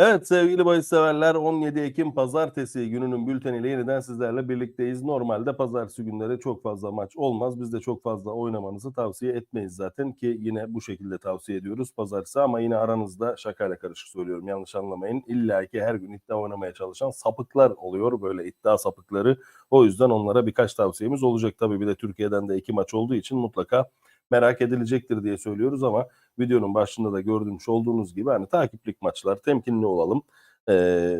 Evet sevgili bahis severler 17 Ekim pazartesi gününün bülteniyle yeniden sizlerle birlikteyiz. Normalde pazartesi günleri çok fazla maç olmaz. Biz de çok fazla oynamanızı tavsiye etmeyiz zaten ki yine bu şekilde tavsiye ediyoruz pazartesi ama yine aranızda şakayla karışık söylüyorum yanlış anlamayın. İlla ki her gün iddia oynamaya çalışan sapıklar oluyor böyle iddia sapıkları. O yüzden onlara birkaç tavsiyemiz olacak. Tabii bir de Türkiye'den de iki maç olduğu için mutlaka merak edilecektir diye söylüyoruz ama videonun başında da gördüğümüş olduğunuz gibi hani takiplik maçlar temkinli olalım. Ee,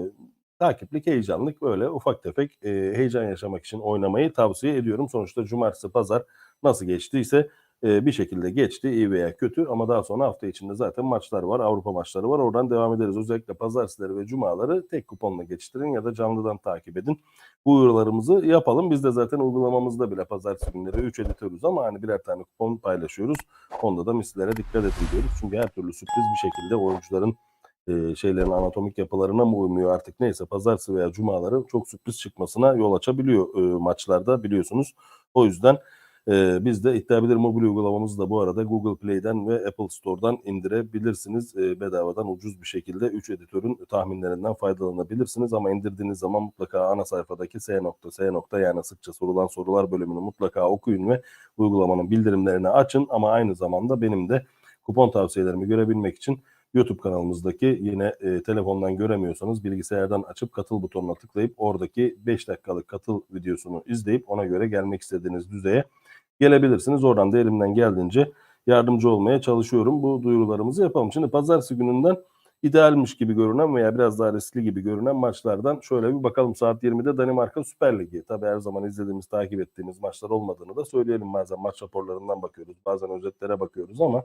takiplik heyecanlık böyle ufak tefek e, heyecan yaşamak için oynamayı tavsiye ediyorum. Sonuçta cumartesi pazar nasıl geçtiyse bir şekilde geçti iyi veya kötü ama daha sonra hafta içinde zaten maçlar var Avrupa maçları var oradan devam ederiz. Özellikle pazartesileri ve cumaları tek kuponla geçiştirin ya da canlıdan takip edin. Bu uyarılarımızı yapalım. Biz de zaten uygulamamızda bile pazartesi günleri 3 editörüz ama hani birer tane kupon paylaşıyoruz. Onda da mislere dikkat edin diyoruz. Çünkü her türlü sürpriz bir şekilde oyuncuların e, şeylerin anatomik yapılarına mı uymuyor artık neyse pazartesi veya cumaları çok sürpriz çıkmasına yol açabiliyor e, maçlarda biliyorsunuz. O yüzden e, biz de iddia bilir mobil uygulamamızı da bu arada Google Play'den ve Apple Store'dan indirebilirsiniz. E, bedavadan ucuz bir şekilde 3 editörün tahminlerinden faydalanabilirsiniz ama indirdiğiniz zaman mutlaka ana sayfadaki S nokta S nokta yani sıkça sorulan sorular bölümünü mutlaka okuyun ve uygulamanın bildirimlerini açın ama aynı zamanda benim de kupon tavsiyelerimi görebilmek için YouTube kanalımızdaki yine e, telefondan göremiyorsanız bilgisayardan açıp katıl butonuna tıklayıp oradaki 5 dakikalık katıl videosunu izleyip ona göre gelmek istediğiniz düzeye gelebilirsiniz. Oradan da elimden geldiğince yardımcı olmaya çalışıyorum. Bu duyurularımızı yapalım. Şimdi pazartesi gününden idealmiş gibi görünen veya biraz daha riskli gibi görünen maçlardan şöyle bir bakalım. Saat 20'de Danimarka Süper Ligi. Tabi her zaman izlediğimiz, takip ettiğimiz maçlar olmadığını da söyleyelim. Bazen maç raporlarından bakıyoruz, bazen özetlere bakıyoruz ama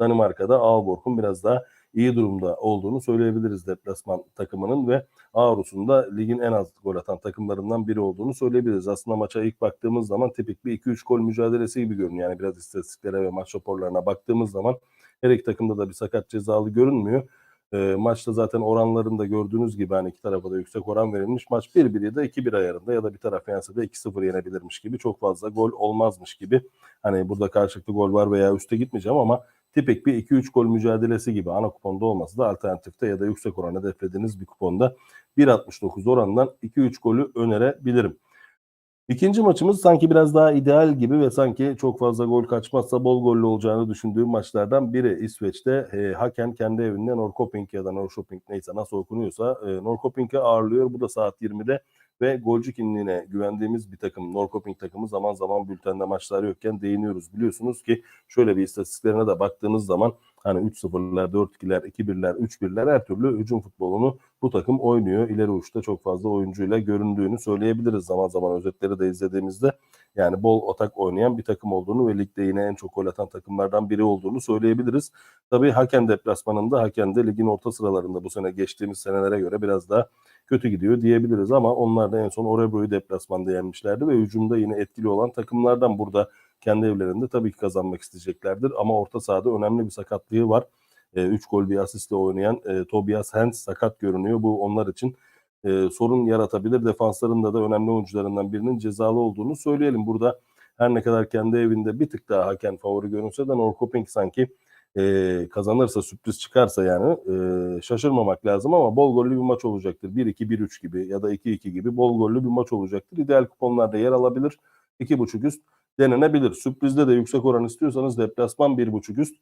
Danimarka'da Aalborg'un biraz daha iyi durumda olduğunu söyleyebiliriz deplasman takımının ve Aarhus'un da ligin en az gol atan takımlarından biri olduğunu söyleyebiliriz. Aslında maça ilk baktığımız zaman tipik bir 2-3 gol mücadelesi gibi görünüyor. Yani biraz istatistiklere ve maç raporlarına baktığımız zaman her iki takımda da bir sakat cezalı görünmüyor. E, maçta zaten oranlarında gördüğünüz gibi hani iki tarafa da yüksek oran verilmiş. Maç 1-1 ya da 2-1 ayarında ya da bir taraf yense de 2-0 yenebilirmiş gibi çok fazla gol olmazmış gibi. Hani burada karşılıklı gol var veya üste gitmeyeceğim ama tipik bir 2-3 gol mücadelesi gibi ana kuponda olması da alternatifte ya da yüksek oran hedeflediğiniz bir kuponda 1.69 orandan 2-3 golü önerebilirim. İkinci maçımız sanki biraz daha ideal gibi ve sanki çok fazla gol kaçmazsa bol gollü olacağını düşündüğüm maçlardan biri. İsveç'te e, Haken kendi evinde Norrköping ya da Norrköping neyse nasıl okunuyorsa e, Norrköping'e ağırlıyor. Bu da saat 20'de ve golcü kimliğine güvendiğimiz bir takım Norrköping takımı zaman zaman bültende maçlar yokken değiniyoruz. Biliyorsunuz ki şöyle bir istatistiklerine de baktığınız zaman hani 3-0'lar, 4-2'ler, 2-1'ler, 3-1'ler her türlü hücum futbolunu bu takım oynuyor. İleri uçta çok fazla oyuncuyla göründüğünü söyleyebiliriz zaman zaman özetleri de izlediğimizde. Yani bol atak oynayan bir takım olduğunu ve ligde yine en çok gol atan takımlardan biri olduğunu söyleyebiliriz. Tabii Haken deplasmanında Haken de ligin orta sıralarında bu sene geçtiğimiz senelere göre biraz daha kötü gidiyor diyebiliriz ama onlar da en son Orebro'yu deplasmanda yenmişlerdi ve hücumda yine etkili olan takımlardan burada kendi evlerinde tabii ki kazanmak isteyeceklerdir ama orta sahada önemli bir sakatlığı var. 3 e, gol bir asistle oynayan e, Tobias Hens sakat görünüyor. Bu onlar için e, sorun yaratabilir. Defanslarında da önemli oyuncularından birinin cezalı olduğunu söyleyelim. Burada her ne kadar kendi evinde bir tık daha hakem favori görünse de Norrköping sanki e, kazanırsa sürpriz çıkarsa yani e, şaşırmamak lazım ama bol gollü bir maç olacaktır. 1-2, 1-3 gibi ya da 2-2 gibi bol gollü bir maç olacaktır. İdeal kuponlarda yer alabilir. 2.5 üst denenebilir. Sürprizde de yüksek oran istiyorsanız deplasman 1.5 üst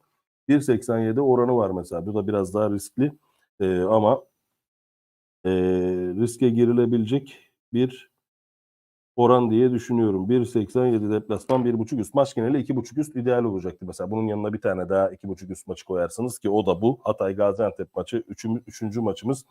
1.87 oranı var mesela. Bu da biraz daha riskli e, ama e, riske girilebilecek bir oran diye düşünüyorum. 1.87 deplasman 1.5 üst. Maç geneli 2.5 üst ideal olacaktı. Mesela bunun yanına bir tane daha 2.5 üst maçı koyarsınız ki o da bu. Hatay Gaziantep maçı 3. üçüncü maçımız.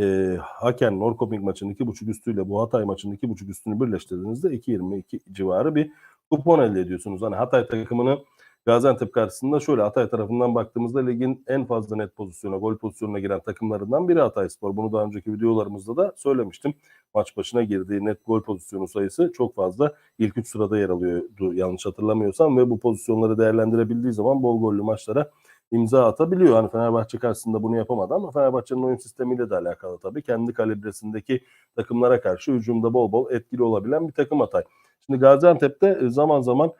E, Haken Norrköping maçının 2.5 üstüyle bu Hatay maçının 2.5 üstünü birleştirdiğinizde 2.22 civarı bir kupon elde ediyorsunuz. Hani Hatay takımını Gaziantep karşısında şöyle Hatay tarafından baktığımızda ligin en fazla net pozisyona, gol pozisyonuna giren takımlarından biri Hatay Spor. Bunu daha önceki videolarımızda da söylemiştim. Maç başına girdiği net gol pozisyonu sayısı çok fazla. İlk üç sırada yer alıyordu yanlış hatırlamıyorsam ve bu pozisyonları değerlendirebildiği zaman bol gollü maçlara imza atabiliyor. Hani Fenerbahçe karşısında bunu yapamadı ama Fenerbahçe'nin oyun sistemiyle de alakalı tabii. Kendi kalibresindeki takımlara karşı hücumda bol bol etkili olabilen bir takım Hatay. Şimdi Gaziantep'te zaman zaman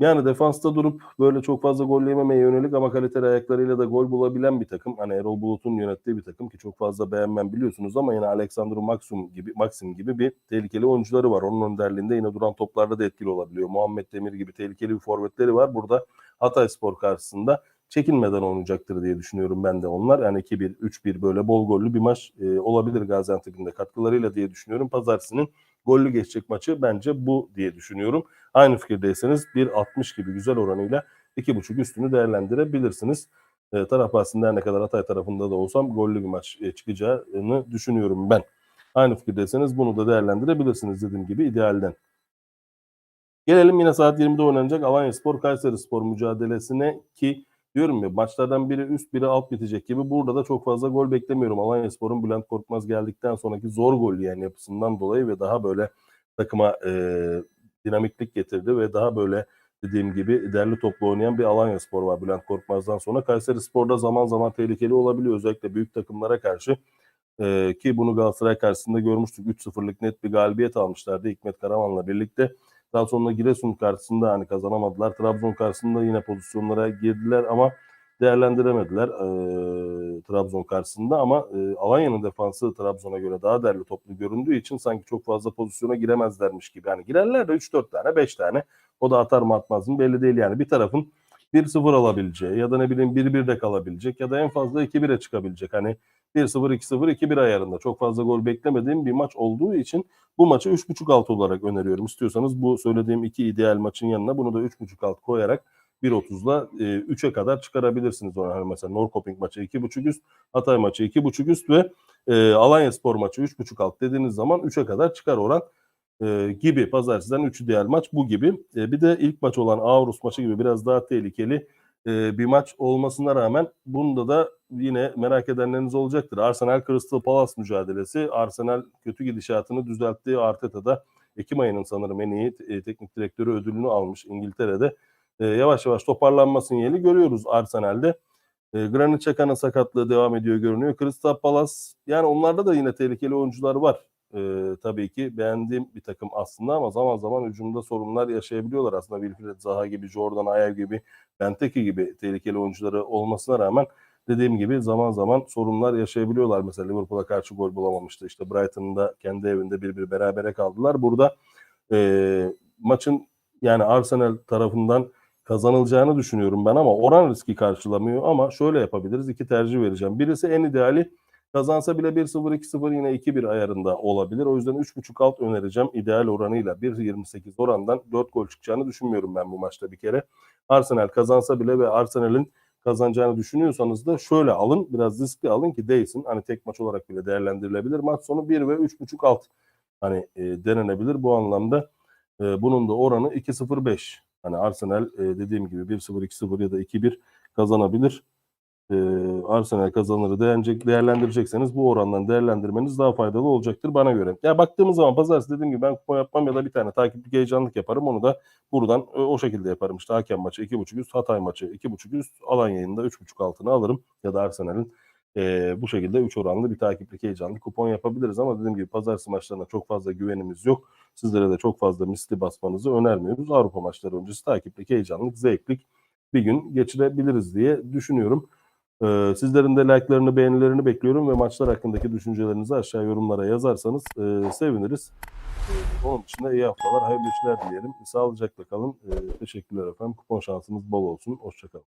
Yani defansta durup böyle çok fazla gol yememeye yönelik ama kaliteli ayaklarıyla da gol bulabilen bir takım. Hani Erol Bulut'un yönettiği bir takım ki çok fazla beğenmem biliyorsunuz ama yine Alexander Maxim gibi Maxim gibi bir tehlikeli oyuncuları var. Onun önderliğinde yine duran toplarda da etkili olabiliyor. Muhammed Demir gibi tehlikeli bir forvetleri var. Burada Hatay Spor karşısında çekinmeden oynayacaktır diye düşünüyorum ben de onlar. Yani 2-1, 3-1 böyle bol gollü bir maç e, olabilir Gaziantep'in de katkılarıyla diye düşünüyorum. Pazartesinin gollü geçecek maçı bence bu diye düşünüyorum. Aynı fikirdeyseniz 1.60 gibi güzel oranıyla 2.5 üstünü değerlendirebilirsiniz. E, taraf bahsinde her ne kadar Hatay tarafında da olsam gollü bir maç e, çıkacağını düşünüyorum ben. Aynı fikirdeyseniz bunu da değerlendirebilirsiniz dediğim gibi idealden. Gelelim yine saat 20'de oynanacak Alanya Spor Kayseri Spor mücadelesine ki diyorum ya maçlardan biri üst biri alt bitecek gibi burada da çok fazla gol beklemiyorum. Alanya Spor'un Bülent Korkmaz geldikten sonraki zor gol yiyen yapısından dolayı ve daha böyle takıma e, dinamiklik getirdi ve daha böyle dediğim gibi derli toplu oynayan bir Alanya Spor var Bülent Korkmaz'dan sonra. Kayseri Spor'da zaman zaman tehlikeli olabiliyor özellikle büyük takımlara karşı. Ee, ki bunu Galatasaray karşısında görmüştük. 3-0'lık net bir galibiyet almışlardı Hikmet Karaman'la birlikte. Daha sonra Giresun karşısında hani kazanamadılar. Trabzon karşısında yine pozisyonlara girdiler ama değerlendiremediler e, Trabzon karşısında ama e, Alanya'nın defansı Trabzon'a göre daha derli toplu göründüğü için sanki çok fazla pozisyona giremezlermiş gibi. Yani girerler de 3-4 tane 5 tane o da atar mı atmaz mı belli değil yani bir tarafın 1-0 alabileceği ya da ne bileyim 1-1'de kalabilecek ya da en fazla 2-1'e çıkabilecek. Hani 1-0, 2-0, 2-1 ayarında çok fazla gol beklemediğim bir maç olduğu için bu maçı 3.5 alt olarak öneriyorum. İstiyorsanız bu söylediğim iki ideal maçın yanına bunu da 3.5 alt koyarak 1.30'la e, 3'e kadar çıkarabilirsiniz. Ona. Hani mesela Norrköping maçı 2.5 üst, Hatay maçı 2.5 üst ve e, Alanya Spor maçı 3.5 alt dediğiniz zaman 3'e kadar çıkar oran e, gibi. Pazartesi'den 3 ideal maç bu gibi. E, bir de ilk maç olan Aarhus maçı gibi biraz daha tehlikeli e, bir maç olmasına rağmen bunda da yine merak edenleriniz olacaktır. Arsenal Crystal Palace mücadelesi. Arsenal kötü gidişatını düzelttiği Arteta'da Ekim ayının sanırım en iyi e, teknik direktörü ödülünü almış İngiltere'de. E, yavaş yavaş toparlanma sinyali görüyoruz Arsenal'de. E, Granit Xhaka'nın sakatlığı devam ediyor görünüyor. Crystal Palace yani onlarda da yine tehlikeli oyuncular var. E, tabii ki beğendiğim bir takım aslında ama zaman zaman hücumda sorunlar yaşayabiliyorlar aslında. Wilfried Zaha gibi, Jordan Ayew gibi, Benteke gibi tehlikeli oyuncuları olmasına rağmen dediğim gibi zaman zaman sorunlar yaşayabiliyorlar. Mesela Liverpool'a karşı gol bulamamıştı. İşte Brighton'ın da kendi evinde bir bir berabere kaldılar. Burada e, maçın yani Arsenal tarafından kazanılacağını düşünüyorum ben ama oran riski karşılamıyor ama şöyle yapabiliriz. iki tercih vereceğim. Birisi en ideali kazansa bile 1-0 2-0 yine 2-1 ayarında olabilir. O yüzden 3.5 alt önereceğim. ideal oranıyla 1.28 orandan 4 gol çıkacağını düşünmüyorum ben bu maçta bir kere. Arsenal kazansa bile ve Arsenal'in kazanacağını düşünüyorsanız da şöyle alın. Biraz riskli alın ki değilsin. Hani tek maç olarak bile değerlendirilebilir. Maç sonu 1 ve 3.5 alt hani e, denenebilir. Bu anlamda e, bunun da oranı 2.05. Hani Arsenal e, dediğim gibi 1-0, 2-0 ya da 2-1 kazanabilir. E, Arsenal kazanırı değerlenecek, değerlendirecekseniz bu orandan değerlendirmeniz daha faydalı olacaktır bana göre. Ya baktığımız zaman pazartesi dediğim gibi ben kupon yapmam ya da bir tane takiplik heyecanlık yaparım. Onu da buradan e, o şekilde yaparım. İşte hakem maçı 2.5 üst, Hatay maçı 2.5 üst, alan yayında 3.5 altına alırım. Ya da Arsenal'in e, bu şekilde 3 oranlı bir takiplik heyecanlı kupon yapabiliriz ama dediğim gibi pazartesi maçlarına çok fazla güvenimiz yok. Sizlere de çok fazla misli basmanızı önermiyoruz. Avrupa maçları öncesi takiplik heyecanlık, zevklik bir gün geçirebiliriz diye düşünüyorum. Ee, sizlerin de like'larını, beğenilerini bekliyorum ve maçlar hakkındaki düşüncelerinizi aşağı yorumlara yazarsanız e, seviniriz. Onun dışında iyi haftalar, hayırlı işler dileyelim. Sağlıcakla kalın. Ee, teşekkürler efendim. Kupon şansınız bol olsun. Hoşçakalın.